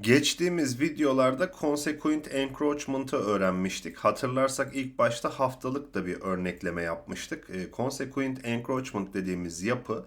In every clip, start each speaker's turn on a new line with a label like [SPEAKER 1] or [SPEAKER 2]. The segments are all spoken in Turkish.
[SPEAKER 1] Geçtiğimiz videolarda consequent encroachment'ı öğrenmiştik. Hatırlarsak ilk başta haftalık da bir örnekleme yapmıştık. E, consequent encroachment dediğimiz yapı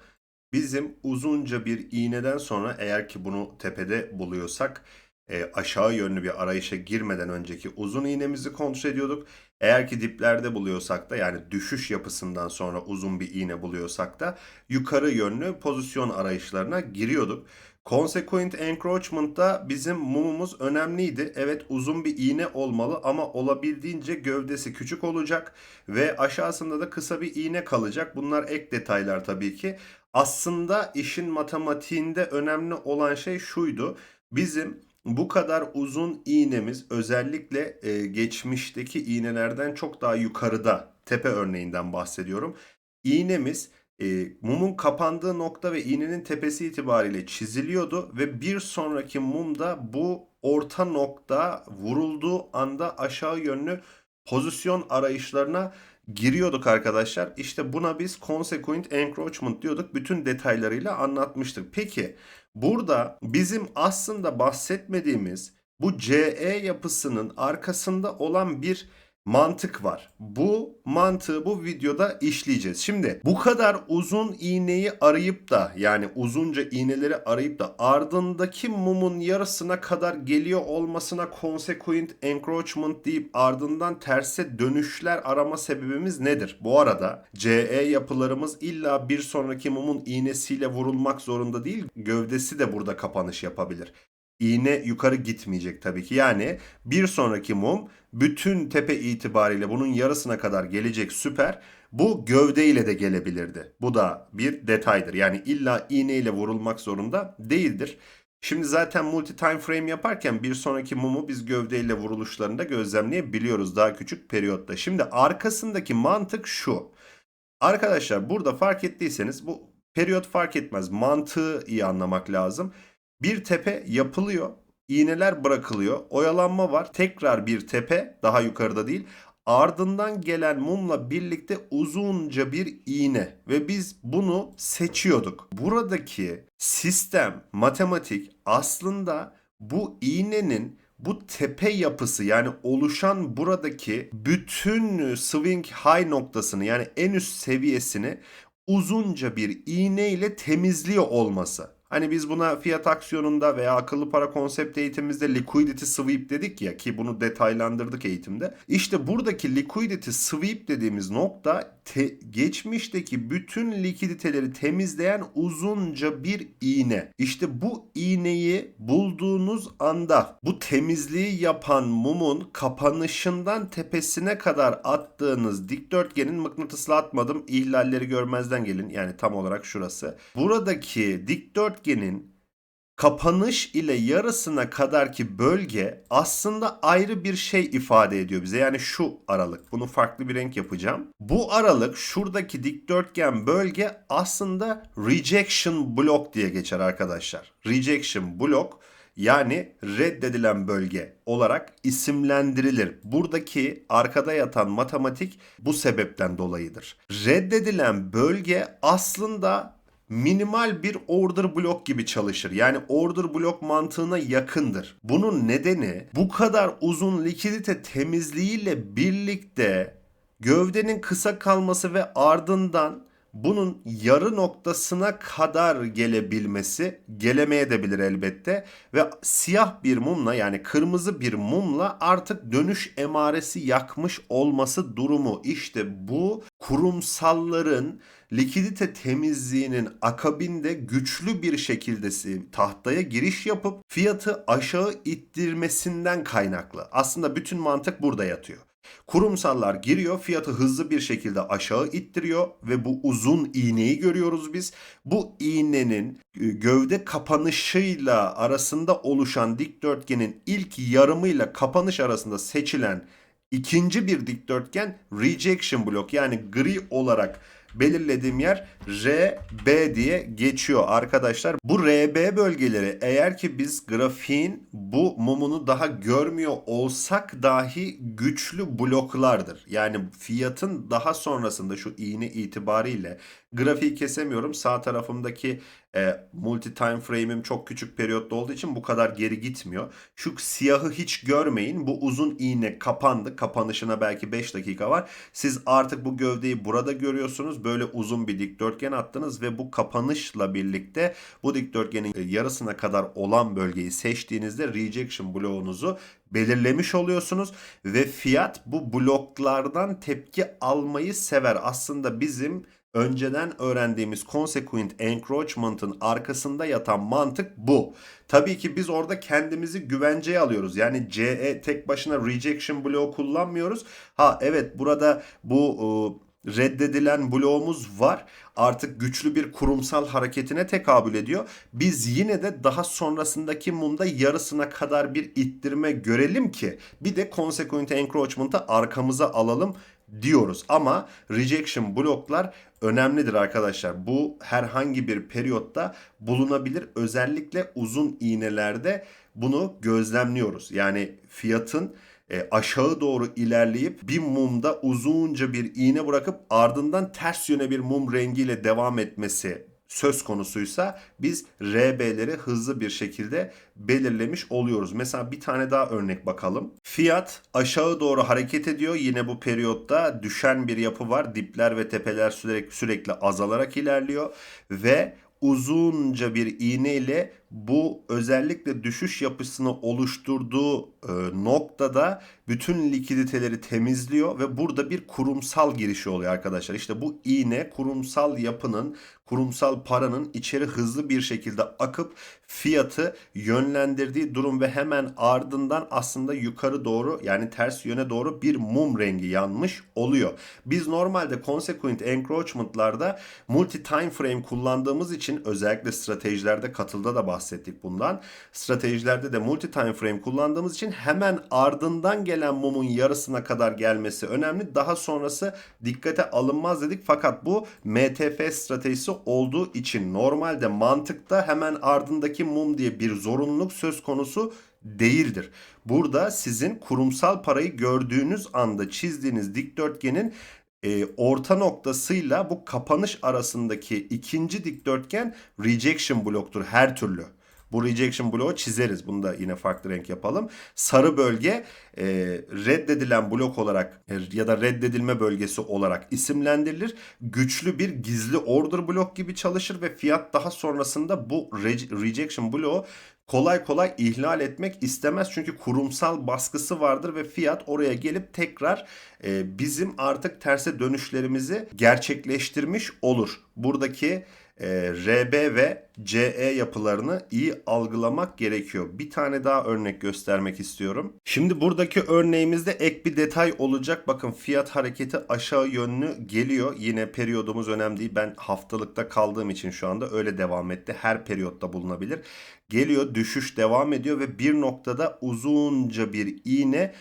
[SPEAKER 1] bizim uzunca bir iğneden sonra eğer ki bunu tepede buluyorsak e, aşağı yönlü bir arayışa girmeden önceki uzun iğnemizi kontrol ediyorduk. Eğer ki diplerde buluyorsak da yani düşüş yapısından sonra uzun bir iğne buluyorsak da yukarı yönlü pozisyon arayışlarına giriyorduk. Consequent encroachment'ta bizim mumumuz önemliydi. Evet uzun bir iğne olmalı ama olabildiğince gövdesi küçük olacak ve aşağısında da kısa bir iğne kalacak. Bunlar ek detaylar tabii ki. Aslında işin matematiğinde önemli olan şey şuydu. Bizim bu kadar uzun iğnemiz özellikle e, geçmişteki iğnelerden çok daha yukarıda tepe örneğinden bahsediyorum. İğnemiz e, mumun kapandığı nokta ve iğnenin tepesi itibariyle çiziliyordu ve bir sonraki mumda bu orta nokta vurulduğu anda aşağı yönlü pozisyon arayışlarına giriyorduk arkadaşlar. İşte buna biz consequent encroachment diyorduk. Bütün detaylarıyla anlatmıştık. Peki burada bizim aslında bahsetmediğimiz bu CE yapısının arkasında olan bir mantık var. Bu mantığı bu videoda işleyeceğiz. Şimdi bu kadar uzun iğneyi arayıp da yani uzunca iğneleri arayıp da ardındaki mumun yarısına kadar geliyor olmasına consequent encroachment deyip ardından terse dönüşler arama sebebimiz nedir? Bu arada CE yapılarımız illa bir sonraki mumun iğnesiyle vurulmak zorunda değil. Gövdesi de burada kapanış yapabilir iğne yukarı gitmeyecek tabii ki. Yani bir sonraki mum bütün tepe itibariyle bunun yarısına kadar gelecek süper. Bu gövde ile de gelebilirdi. Bu da bir detaydır. Yani illa iğne ile vurulmak zorunda değildir. Şimdi zaten multi time frame yaparken bir sonraki mumu biz gövdeyle vuruluşlarında gözlemleyebiliyoruz daha küçük periyotta. Şimdi arkasındaki mantık şu. Arkadaşlar burada fark ettiyseniz bu periyot fark etmez. Mantığı iyi anlamak lazım. Bir tepe yapılıyor. iğneler bırakılıyor. Oyalanma var. Tekrar bir tepe daha yukarıda değil. Ardından gelen mumla birlikte uzunca bir iğne ve biz bunu seçiyorduk. Buradaki sistem, matematik aslında bu iğnenin bu tepe yapısı yani oluşan buradaki bütün swing high noktasını yani en üst seviyesini uzunca bir iğne ile temizliyor olması. Hani biz buna fiyat aksiyonunda veya akıllı para konsept eğitimimizde liquidity sweep dedik ya ki bunu detaylandırdık eğitimde. İşte buradaki liquidity sweep dediğimiz nokta te- geçmişteki bütün likiditeleri temizleyen uzunca bir iğne. İşte bu iğneyi bulduğunuz anda bu temizliği yapan mumun kapanışından tepesine kadar attığınız dikdörtgenin mıknatısla atmadım ihlalleri görmezden gelin yani tam olarak şurası. Buradaki dikdörtgenin kapanış ile yarısına kadarki bölge aslında ayrı bir şey ifade ediyor bize. Yani şu aralık. Bunu farklı bir renk yapacağım. Bu aralık şuradaki dikdörtgen bölge aslında rejection block diye geçer arkadaşlar. Rejection block yani reddedilen bölge olarak isimlendirilir. Buradaki arkada yatan matematik bu sebepten dolayıdır. Reddedilen bölge aslında minimal bir order block gibi çalışır. Yani order block mantığına yakındır. Bunun nedeni bu kadar uzun likidite temizliğiyle birlikte gövdenin kısa kalması ve ardından bunun yarı noktasına kadar gelebilmesi gelemeye de bilir elbette ve siyah bir mumla yani kırmızı bir mumla artık dönüş emaresi yakmış olması durumu işte bu kurumsalların likidite temizliğinin akabinde güçlü bir şekilde tahtaya giriş yapıp fiyatı aşağı ittirmesinden kaynaklı. Aslında bütün mantık burada yatıyor. Kurumsallar giriyor, fiyatı hızlı bir şekilde aşağı ittiriyor ve bu uzun iğneyi görüyoruz biz. Bu iğnenin e, gövde kapanışıyla arasında oluşan dikdörtgenin ilk yarımıyla kapanış arasında seçilen ikinci bir dikdörtgen rejection block yani gri olarak belirlediğim yer RB diye geçiyor arkadaşlar. Bu RB bölgeleri eğer ki biz grafiğin bu mumunu daha görmüyor olsak dahi güçlü bloklardır. Yani fiyatın daha sonrasında şu iğne itibariyle Grafiği kesemiyorum. Sağ tarafımdaki e, multi time frame'im çok küçük periyotta olduğu için bu kadar geri gitmiyor. Şu siyahı hiç görmeyin. Bu uzun iğne kapandı. Kapanışına belki 5 dakika var. Siz artık bu gövdeyi burada görüyorsunuz. Böyle uzun bir dikdörtgen attınız ve bu kapanışla birlikte bu dikdörtgenin yarısına kadar olan bölgeyi seçtiğinizde rejection bloğunuzu belirlemiş oluyorsunuz ve fiyat bu bloklardan tepki almayı sever. Aslında bizim önceden öğrendiğimiz consequent encroachment'ın arkasında yatan mantık bu. Tabii ki biz orada kendimizi güvenceye alıyoruz. Yani CE tek başına rejection bloğu kullanmıyoruz. Ha evet burada bu e, reddedilen bloğumuz var. Artık güçlü bir kurumsal hareketine tekabül ediyor. Biz yine de daha sonrasındaki mumda yarısına kadar bir ittirme görelim ki bir de consequent encroachment'ı arkamıza alalım diyoruz. Ama rejection bloklar önemlidir arkadaşlar. Bu herhangi bir periyotta bulunabilir. Özellikle uzun iğnelerde bunu gözlemliyoruz. Yani fiyatın e, aşağı doğru ilerleyip bir mumda uzunca bir iğne bırakıp ardından ters yöne bir mum rengiyle devam etmesi söz konusuysa biz RB'leri hızlı bir şekilde belirlemiş oluyoruz. Mesela bir tane daha örnek bakalım. Fiyat aşağı doğru hareket ediyor. Yine bu periyotta düşen bir yapı var. Dipler ve tepeler sürekli, sürekli azalarak ilerliyor ve uzunca bir iğne ile bu özellikle düşüş yapısını oluşturduğu e, noktada bütün likiditeleri temizliyor ve burada bir kurumsal girişi oluyor arkadaşlar. İşte bu iğne kurumsal yapının, kurumsal paranın içeri hızlı bir şekilde akıp fiyatı yönlendirdiği durum ve hemen ardından aslında yukarı doğru yani ters yöne doğru bir mum rengi yanmış oluyor. Biz normalde consequent encroachment'larda multi time frame kullandığımız için özellikle stratejilerde katılda da bahsettik bundan. Stratejilerde de multi time frame kullandığımız için hemen ardından gelen mumun yarısına kadar gelmesi önemli. Daha sonrası dikkate alınmaz dedik fakat bu MTF stratejisi olduğu için normalde mantıkta hemen ardındaki mum diye bir zorunluluk söz konusu değildir. Burada sizin kurumsal parayı gördüğünüz anda çizdiğiniz dikdörtgenin e, orta noktasıyla bu kapanış arasındaki ikinci dikdörtgen rejection bloktur her türlü. Bu rejection bloğu çizeriz. Bunu da yine farklı renk yapalım. Sarı bölge e, reddedilen blok olarak e, ya da reddedilme bölgesi olarak isimlendirilir. Güçlü bir gizli order blok gibi çalışır ve fiyat daha sonrasında bu re- rejection bloğu kolay kolay ihlal etmek istemez. Çünkü kurumsal baskısı vardır ve fiyat oraya gelip tekrar e, bizim artık terse dönüşlerimizi gerçekleştirmiş olur. Buradaki e, RB ve CE yapılarını iyi algılamak gerekiyor. Bir tane daha örnek göstermek istiyorum. Şimdi buradaki örneğimizde ek bir detay olacak. Bakın fiyat hareketi aşağı yönlü geliyor. Yine periyodumuz önemli değil. Ben haftalıkta kaldığım için şu anda öyle devam etti. Her periyotta bulunabilir. Geliyor düşüş devam ediyor ve bir noktada uzunca bir iğne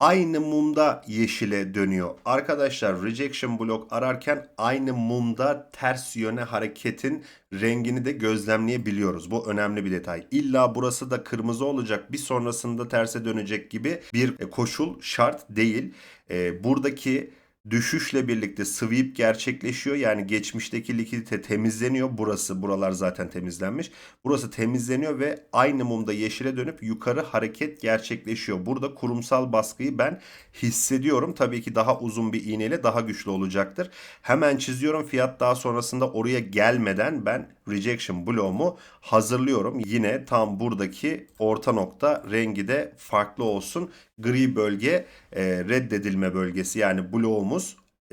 [SPEAKER 1] aynı mumda yeşile dönüyor. Arkadaşlar rejection block ararken aynı mumda ters yöne hareketin rengini de gözlemleyebiliyoruz. Bu önemli bir detay. İlla burası da kırmızı olacak bir sonrasında terse dönecek gibi bir e, koşul şart değil. E, buradaki düşüşle birlikte sweep gerçekleşiyor. Yani geçmişteki likidite temizleniyor. Burası buralar zaten temizlenmiş. Burası temizleniyor ve aynı mumda yeşile dönüp yukarı hareket gerçekleşiyor. Burada kurumsal baskıyı ben hissediyorum. Tabii ki daha uzun bir iğneyle daha güçlü olacaktır. Hemen çiziyorum. Fiyat daha sonrasında oraya gelmeden ben rejection bloğumu hazırlıyorum. Yine tam buradaki orta nokta rengi de farklı olsun. Gri bölge e, reddedilme bölgesi yani bloğumuz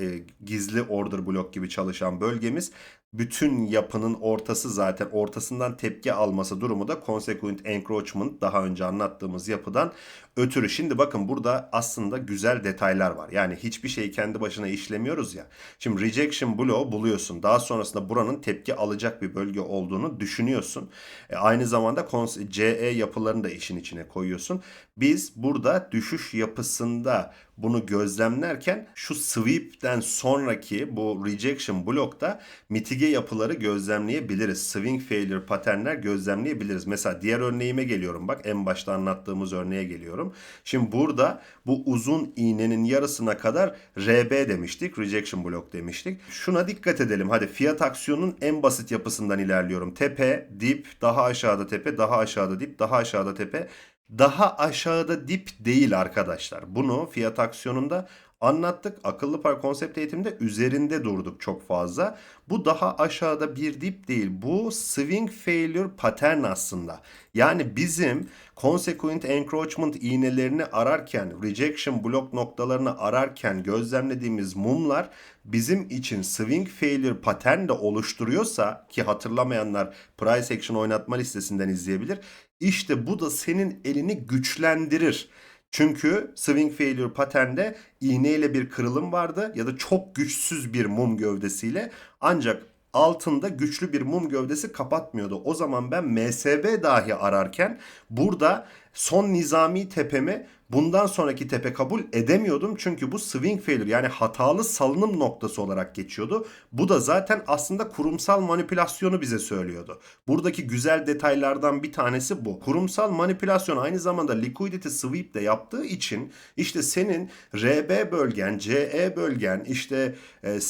[SPEAKER 1] e, gizli order blok gibi çalışan bölgemiz bütün yapının ortası zaten ortasından tepki alması durumu da consequent encroachment daha önce anlattığımız yapıdan ötürü. Şimdi bakın burada aslında güzel detaylar var. Yani hiçbir şeyi kendi başına işlemiyoruz ya. Şimdi rejection bloğu buluyorsun. Daha sonrasında buranın tepki alacak bir bölge olduğunu düşünüyorsun. E, aynı zamanda CE yapılarını da işin içine koyuyorsun. Biz burada düşüş yapısında bunu gözlemlerken şu sweep'ten sonraki bu rejection blokta mitige yapıları gözlemleyebiliriz. Swing failure paternler gözlemleyebiliriz. Mesela diğer örneğime geliyorum bak en başta anlattığımız örneğe geliyorum. Şimdi burada bu uzun iğnenin yarısına kadar RB demiştik. Rejection block demiştik. Şuna dikkat edelim. Hadi fiyat aksiyonun en basit yapısından ilerliyorum. Tepe, dip, daha aşağıda tepe, daha aşağıda dip, daha aşağıda tepe. Daha aşağıda dip değil arkadaşlar. Bunu fiyat aksiyonunda anlattık. Akıllı par konsept eğitiminde üzerinde durduk çok fazla. Bu daha aşağıda bir dip değil. Bu swing failure pattern aslında. Yani bizim consequent encroachment iğnelerini ararken, rejection block noktalarını ararken gözlemlediğimiz mumlar bizim için swing failure pattern de oluşturuyorsa ki hatırlamayanlar price action oynatma listesinden izleyebilir. İşte bu da senin elini güçlendirir. Çünkü swing failure paternde iğneyle bir kırılım vardı ya da çok güçsüz bir mum gövdesiyle ancak altında güçlü bir mum gövdesi kapatmıyordu. O zaman ben MSB dahi ararken burada son nizami tepemi bundan sonraki tepe kabul edemiyordum. Çünkü bu swing failure yani hatalı salınım noktası olarak geçiyordu. Bu da zaten aslında kurumsal manipülasyonu bize söylüyordu. Buradaki güzel detaylardan bir tanesi bu. Kurumsal manipülasyon aynı zamanda liquidity sweep de yaptığı için işte senin RB bölgen, CE bölgen, işte e,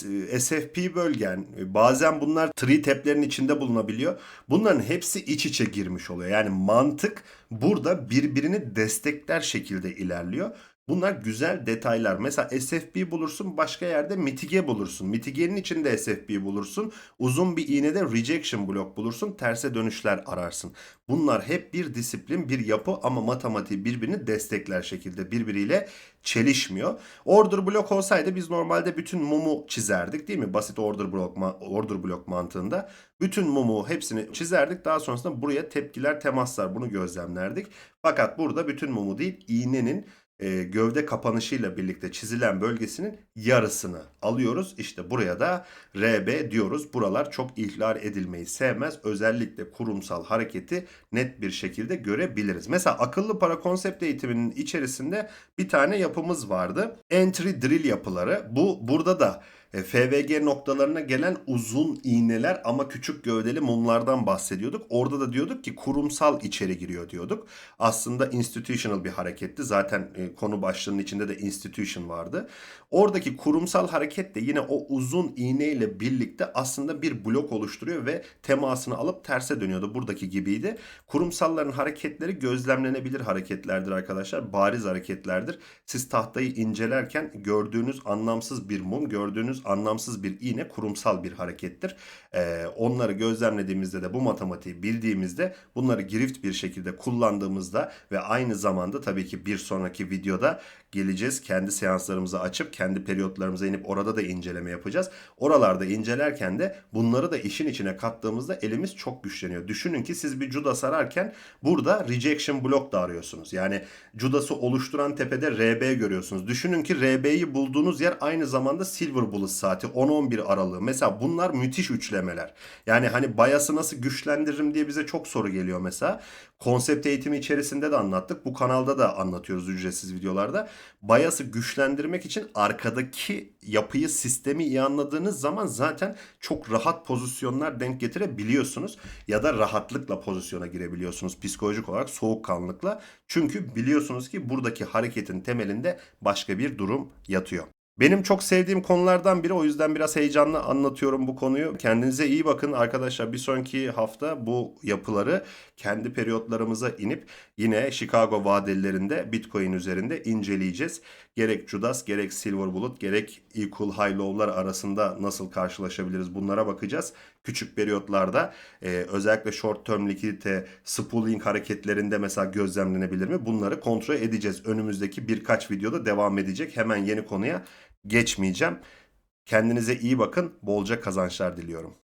[SPEAKER 1] SFP bölgen e, bazen bunlar tree tap'lerin içinde bulunabiliyor. Bunların hepsi iç içe girmiş oluyor. Yani mantık burada birbirini destekler şekilde ilerliyor. Bunlar güzel detaylar. Mesela SFP bulursun başka yerde mitige bulursun. Mitigenin içinde SFP bulursun. Uzun bir iğnede rejection block bulursun. Terse dönüşler ararsın. Bunlar hep bir disiplin, bir yapı ama matematiği birbirini destekler şekilde birbiriyle çelişmiyor. Order block olsaydı biz normalde bütün mumu çizerdik değil mi? Basit order block, order block mantığında. Bütün mumu hepsini çizerdik. Daha sonrasında buraya tepkiler, temaslar bunu gözlemlerdik. Fakat burada bütün mumu değil iğnenin e, gövde kapanışıyla birlikte çizilen bölgesinin yarısını alıyoruz. İşte buraya da RB diyoruz. Buralar çok ihlal edilmeyi sevmez. Özellikle kurumsal hareketi net bir şekilde görebiliriz. Mesela akıllı para konsept eğitiminin içerisinde bir tane yapımız vardı. Entry drill yapıları. Bu burada da FVG noktalarına gelen uzun iğneler ama küçük gövdeli mumlardan bahsediyorduk. Orada da diyorduk ki kurumsal içeri giriyor diyorduk. Aslında institutional bir hareketti. Zaten e, konu başlığının içinde de institution vardı. Oradaki kurumsal hareket de yine o uzun iğne ile birlikte aslında bir blok oluşturuyor ve temasını alıp terse dönüyordu. Buradaki gibiydi. Kurumsalların hareketleri gözlemlenebilir hareketlerdir arkadaşlar. Bariz hareketlerdir. Siz tahtayı incelerken gördüğünüz anlamsız bir mum, gördüğünüz anlamsız bir iğne kurumsal bir harekettir. Ee, onları gözlemlediğimizde de bu matematiği bildiğimizde bunları girift bir şekilde kullandığımızda ve aynı zamanda tabii ki bir sonraki videoda geleceğiz. Kendi seanslarımızı açıp kendi periyotlarımıza inip orada da inceleme yapacağız. Oralarda incelerken de bunları da işin içine kattığımızda elimiz çok güçleniyor. Düşünün ki siz bir Judas ararken burada rejection block da arıyorsunuz. Yani Judas'ı oluşturan tepede RB görüyorsunuz. Düşünün ki RB'yi bulduğunuz yer aynı zamanda Silver Bullet saati 10-11 aralığı. Mesela bunlar müthiş üçlemeler. Yani hani bayası nasıl güçlendiririm diye bize çok soru geliyor mesela. Konsept eğitimi içerisinde de anlattık. Bu kanalda da anlatıyoruz ücretsiz videolarda. Bayası güçlendirmek için arkadaki yapıyı, sistemi iyi anladığınız zaman zaten çok rahat pozisyonlar denk getirebiliyorsunuz. Ya da rahatlıkla pozisyona girebiliyorsunuz psikolojik olarak soğukkanlılıkla. Çünkü biliyorsunuz ki buradaki hareketin temelinde başka bir durum yatıyor. Benim çok sevdiğim konulardan biri o yüzden biraz heyecanlı anlatıyorum bu konuyu. Kendinize iyi bakın arkadaşlar. Bir sonraki hafta bu yapıları kendi periyotlarımıza inip yine Chicago vadelilerinde Bitcoin üzerinde inceleyeceğiz. Gerek Judas gerek Silver Bullet gerek Equal High Low'lar arasında nasıl karşılaşabiliriz bunlara bakacağız. Küçük periyotlarda e, özellikle short term likidite spooling hareketlerinde mesela gözlemlenebilir mi? Bunları kontrol edeceğiz. Önümüzdeki birkaç videoda devam edecek. Hemen yeni konuya geçmeyeceğim. Kendinize iyi bakın. Bolca kazançlar diliyorum.